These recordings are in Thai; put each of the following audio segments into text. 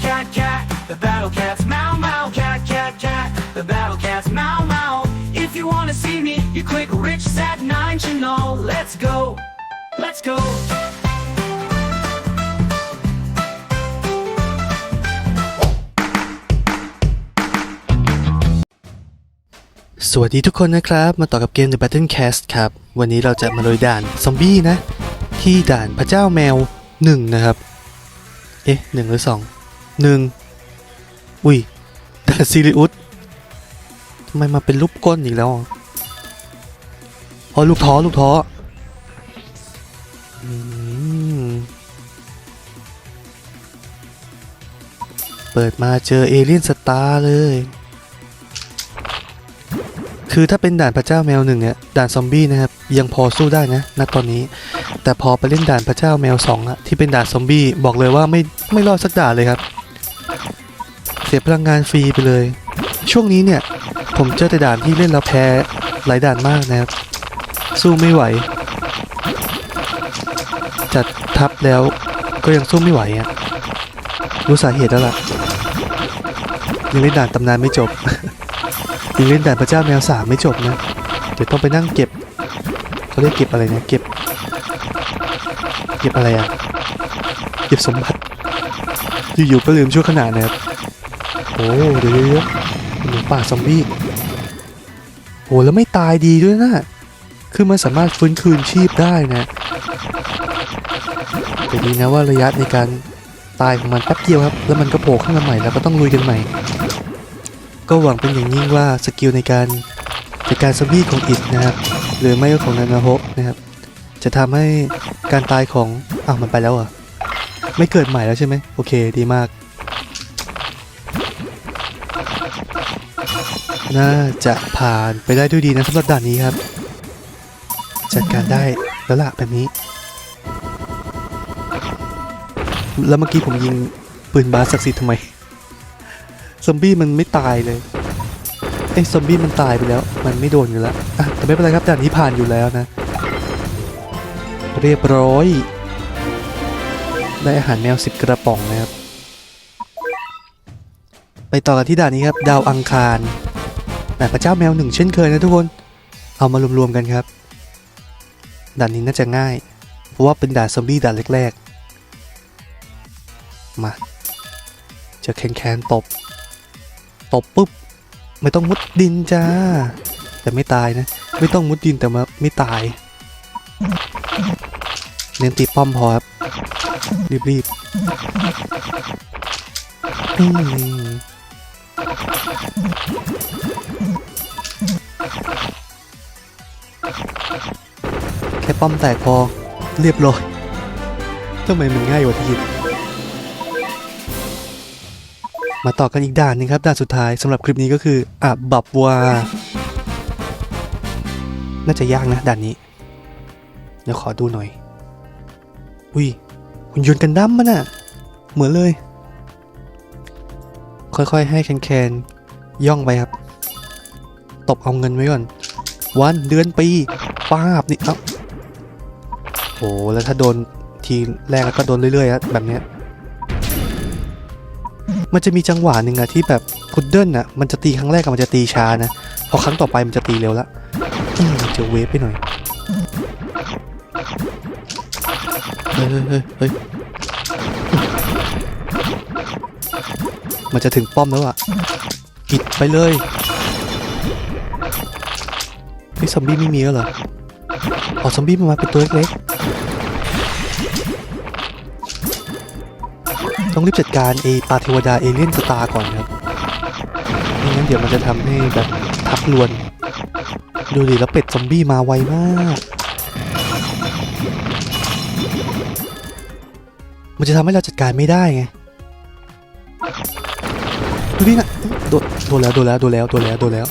cat, cat, cat. The battle cat's meow, meow, cat, cat, cat. The battle cat's meow, meow. If you wanna see me, you click Rich Sat 9 channel. Let's go, let's go. สวัสดีทุกคนนะครับ มาต่อกับเกม The Battle Cast ครับ วันนี้เราจะมาลุยด่านซอมบี้นะ ที่ด่านพระเจ้าแมว 1 นะครับ เอ๊ะหนึ่งหรือสอง หนึ่งอุ้ยด่ซิริอุสทำไมมาเป็นรูปก้นอีกแล้วอะอ๋อลูกท้อลูกท้อเปิดมาเจอเอเลี่ยนสตาร์เลย คือถ้าเป็นด่านพระเจ้าแมวหนึ่งเนี่ยด่านซอมบี้นะครับยังพอสู้ได้นะณตอนนี้ แต่พอไปเล่นด่านพระเจ้าแมวสองอะที่เป็นด่านซอมบี้บอกเลยว่าไม่ไม่รอดสักด่านเลยครับ สียพลังงานฟรีไปเลย ช่วงนี้เนี่ย ผมเจอแต่ด่านที่เล่นแล้วแพ้หลายด่านมากนะครับ สู้ไม่ไหว จัดทับแล้วก็ยังสู้ไม่ไหวอะรู้สาเหตุแล้วล่ะ ยังเล่นด่านตำนานไม่จบ ยังเล่นด่านพระเจ้าแมวสามไม่จบนะ เดี๋ยวต้องไปนั่งเก็บเขาเรียกเก็บอะไรนะเก็บ เก็บอะไรอะ เก็บสมบัติ อยู่ๆก็ลืมชั่วขณะนะครับ โอ้เดี๋ยวเดี๋ยวหนูป่าซอมบี้โอ้แล้วไม่ตายดีด้วยนะ คือมันสามารถฟื้นคืนชีพได้นะแต่ดีนะว่าระยะในการตายของมันแป๊บเดียวครับ แล้วมันก็โผล่ขึ้นมาใหม่แล้วก็ต้องลุยกันใหม่ ก็หวังเป็นอย่างยิ่งว่าสกิลในการจัดการซอมบี้ของอิดนะครับ หรือไม่ก็ของนานาโฮะนะครับ จะทำให้การตายของอ้าวมันไปแล้วอะไม่เกิดใหม่แล้วใช่ไหมโอเคดีมาก น่าจะผ่านไปได้ด้วยดีนะสำหรับด่านนี้ครับ จัดการได้แล้วล่ะแบบนี้ แล้วเมื่อกี้ผมยิงปืนบาสศักดิ์สิทธิ์ทำไม ซอมบี้มันไม่ตายเลยเอ้ซอมบี้มันตายไปแล้ว มันไม่โดนอยู่แล้วอะแต่ไม่เป็นไรครับด่านนี้ผ่านอยู่แล้วนะ เรียบร้อย ได้อาหารแมวสิบกระป๋องนะครับ ไปต่อกันที่ด่านนี้ครับ ดาวอังคาร ด่านพระเจ้าแมวหนึ่งเช่นเคยนะทุกคน เอามารวมๆกันครับ ด่านนี้น่าจะง่าย เพราะว่าเป็นด่านซอมบี้ด่านแรกๆ มาจะแคนแคนๆตบ ตบปุ๊บ ไม่ต้องมุดดินจ้า แต่ไม่ตายนะ ไม่ต้องมุดดินแต่มาไม่ตาย เน้นตีป้อมพอครับ รีบๆ แค่ป้อมแตกพอ เรียบร้อยทำไมมันง่ายกว่าที่คิด มาต่อกันอีกด่านหนึงครับ ด่านสุดท้ายสำหรับคลิปนี้ก็คืออาบับวา น่าจะยากนะด่านนี้ เดี๋ยวขอดูหน่อย อุ้ยหุ่นยนต์กันดั้มมันอะเหมือนเลย ค่อยๆ ให้แคนๆ ย่องไปครับ ตบเอาเงินไว้ก่อน วันเดือนปีป้าบนี่เอ้าโหแล้วถ้าโดนทีแรกแล้วก็โดนเรื่อยๆอะแบบเนี้ยมันจะมีจังหวะหนึ่งอะที่แบบพุดเดิ้ลอะมันจะตีครั้งแรกอะมันจะตีช้านะ พอครั้งต่อไปมันจะตีเร็วละจอเวฟไปหน่อยเฮ้ยเฮ้ยเฮ้ยมันจะถึงป้อมแล้วอะ ปิดไปเลยเฮ้ยซอมบี้ไม่มีแล้วเหรออ๋อซอมบี้มันมาเป็นตัวเล็กๆต้องรีบจัดการไอปาเทวดาเอเลี่ยนสตาร์ก่อนครับไม่งั้นเดี๋ยวมันจะทำให้แบบทับลวน ดูดิแล้วเป็ดซอมบี้มาไวมาก มันจะทำให้เราจัดการไม่ได้ไง ดูดินะ ดนโดนแล้วโดนแล้วโดนแล้วโดนแล้วโดนแล้ว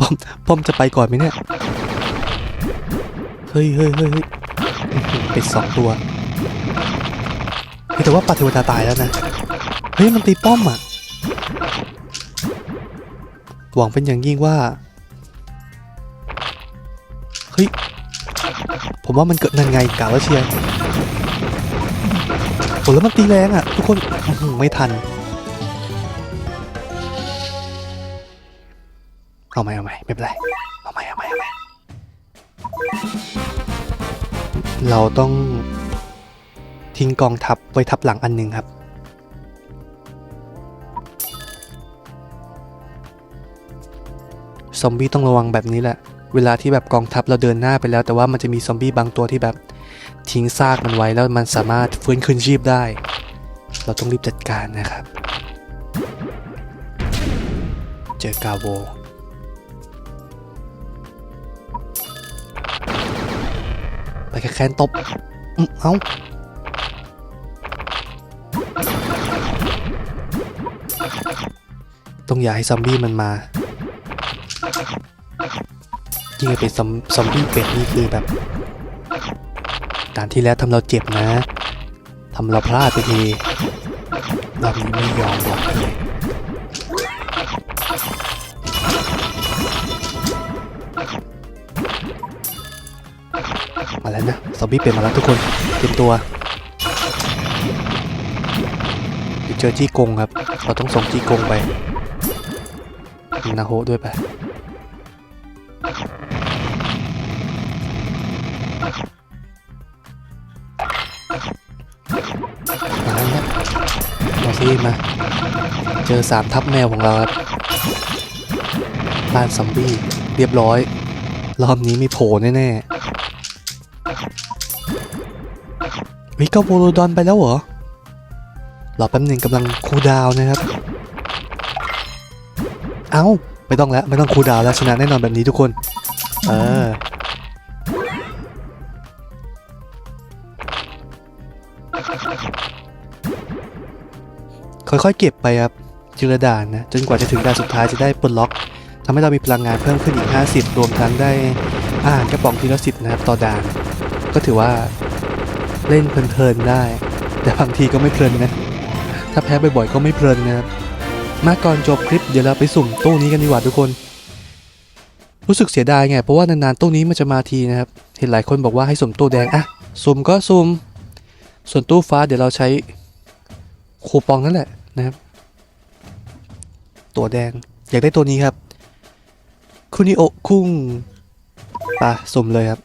ป้อมป้อมจะไปก่อนไหมเนี่ยเฮ้ยเฮ้ยเฮ้ยเป็ดสองตัวแต่ว่าปาเทวดาตายแล้วนะเฮ้ยมันตีป้อมอะหวังเป็นอย่างยิ่งว่าเฮ้ยผมว่ามันเกิดนั่นไงกาวเชียร์โอ้แล้วมันตีแรงอะ ทุกคนไม่ทัน เอาไหมเอาไหมไม่เป็นไรเอาไหมเอาไหมเอาไหมเราต้องทิ้งกองทัพไว้ทับหลังอันหนึ่งครับ ซอมบี้ต้องระวังแบบนี้แหละ เวลาที่แบบกองทัพเราเดินหน้าไปแล้ว แต่ว่ามันจะมีซอมบี้บางตัวที่แบบทิ้งซากมันไว้แล้วมันสามารถฟื้นคืนชีพได้ เราต้องรีบจัดการนะครับ เจอกาโว แค่แค้นตบเอ้าต้องอย่าให้ซอมบี้มันมายิ่งเป็นซอมซอมบี้เป็ดนี่คือแบบการที่แล้วทำเราเจ็บนะทำเราพลาดไปทีรอบนี้ไม่ยอมบอกเลย มาแล้วนะซอมบี้เป็นมาแล้วทุกคนเตรียมตัวเดี๋ยวเจอจี้กงครับ เราต้องส่งจี้กงไปมีนาโฮด้วยไปมาแล้วนะมาซีมา เจอสามทับแมวของเราครับบ้านซอมบี้เรียบร้อย รอบนี้มีโผล่แน่ๆ วิกาโวโลดอนไปแล้วเหรอรอแป๊บหนึ่งกำลังคูลดาวนะครับ เอ้าไม่ต้องแล้วไม่ต้องคูลดาวแล้วชนะแน่นอนแบบนี้ทุกคน เออค่อยๆเก็บไปครับจิรด่านนะจนกว่าจะถึงด่านสุดท้ายจะได้ปลดล็อกทำให้เรามีพลังงานเพิ่มขึ้นอีก 50 รวมทั้งได้อาหารกระป๋องทีละสิบนะครับต่อด่าน ก็ถือว่า เล่นเพลินๆได้ แต่บางทีก็ไม่เพลินนะ ถ้าแพ้บ่อยๆก็ไม่เพลินนะครับ มาก่อนจบคลิปเดี๋ยวเราไปสุ่มตู้นี้กันดีกว่าทุกคน รู้สึกเสียดายไง เพราะว่านานๆตู้นี้มันจะมาทีนะครับ เห็นหลายคนบอกว่าให้สุ่มตู้แดงอะสุ่มก็สุ่มส่วนตู้ฟ้าเดี๋ยวเราใช้คูปองนั่นแหละนะครับ ตัวแดงอยากได้ตัวนี้ครับ คุนิโอคุ้งปะสุ่มเลยครับ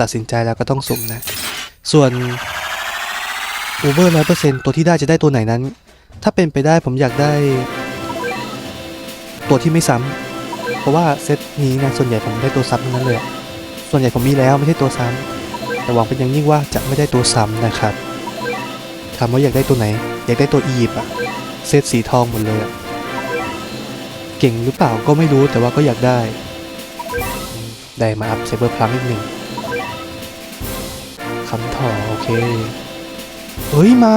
ตัดสินใจแล้วก็ต้องสุ่มนะ ส่วนโอเวอร์ร้อยเปอร์เซ็นตัวที่ได้จะได้ตัวไหนนั้น ถ้าเป็นไปได้ผมอยากได้ ตัวที่ไม่ซ้ำเพราะว่าเซตนี้นะส่วนใหญ่ผมได้ตัวซ้ำนั้นเลยอะส่วนใหญ่ผมมีแล้วไม่ใช่ตัวซ้ำแต่หวังเป็นอย่างยิ่งว่าจะไม่ได้ตัวซ้ำนะครับถามว่าอยากได้ตัวไหน อยากได้ตัวอียิปต์อะเซตสีทองหมดเลยอะเก่งหรือเปล่าก็ไม่รู้แต่ว่าก็อยากได้ ได้มาอัพเซเบอร์พลังอีกหนึ่ง คำถอโอเค เฮ้ยมา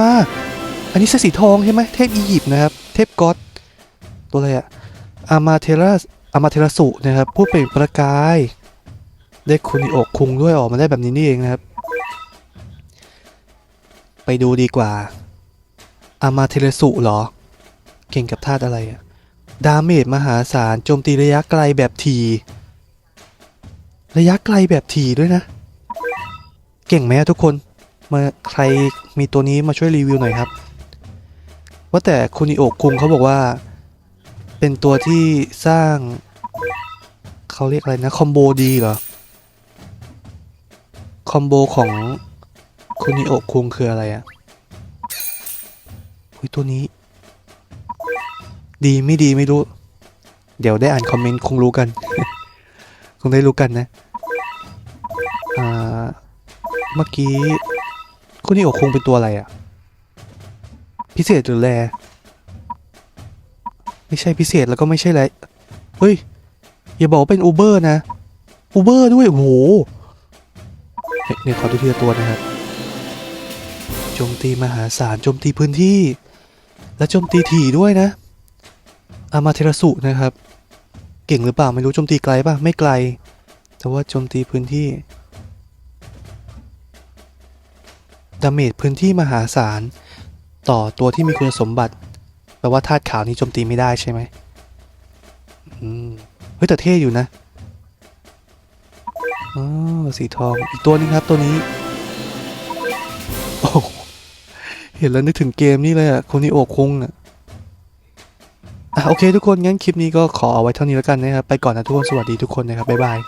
อันนี้เสื้อสีทองใช่ไหมเทพอียิปต์นะครับ เทพก๊อตตัวอะไรอะอามาเทราอามาเทราสุนะครับ ผู้เปล่งประกาย ได้คุนิโอกคุงด้วยออกมาได้แบบนี้นี่เองนะครับ ไปดูดีกว่า อามาเทราสุเหรอ เก่งกับธาตุอะไรอะดาเมจมหาศาลโจมตีระยะไกลแบบที ระยะไกลแบบทีด้วยนะ เก่งไหมทุกคนมาใครมีตัวนี้มาช่วยรีวิวหน่อยครับ ว่าแต่คุนิโอกคุงเขาบอกว่า เป็นตัวที่สร้าง เขาเรียกอะไรนะ คอมโบดีเหรอ คอมโบของคุนิโอกคุงคืออะไรอะอุยตัวนี้ ดีไม่ดีไม่รู้ เดี๋ยวได้อ่านคอมเมนต์คงรู้กัน คงได้รู้กันนะ เมื่อกี้คุณนี่โอคงเป็นตัวอะไรอะพิเศษหรือแรไม่ใช่พิเศษแล้วก็ไม่ใช่ไรเฮ้ย อย่าบอกว่าเป็นอูเบอร์นะอูเบอร์ด้วยโอ้โหเนี่ยเนี่ยขอดูทีละตัวนะครับโจมตีมหาศาลโจมตีพื้นที่ และโจมตีถี่ด้วยนะ อามาเทรสุนะครับ เก่งหรือเปล่าไม่รู้โจมตีไกลป่ะไม่ไกล แต่ว่าโจมตีพื้นที่ ดาเมจพื้นที่มหาศาล ต่อตัวที่มีคุณสมบัติแปลว่าธาตุขาวนี้โจมตีไม่ได้ใช่ไหมอืมเฮ้ยแต่เท่อยู่นะอ๋อสีทองอีกตัวนึงครับตัวนี้โอ้เห็นแล้วนึกถึงเกมนี่เลยอะโคนิโอคุงอะอะโอเคทุกคน งั้นคลิปนี้ก็ขอเอาไว้เท่านี้แล้วกันนะครับ ไปก่อนนะทุกคน สวัสดีทุกคนนะครับ บ๊ายบาย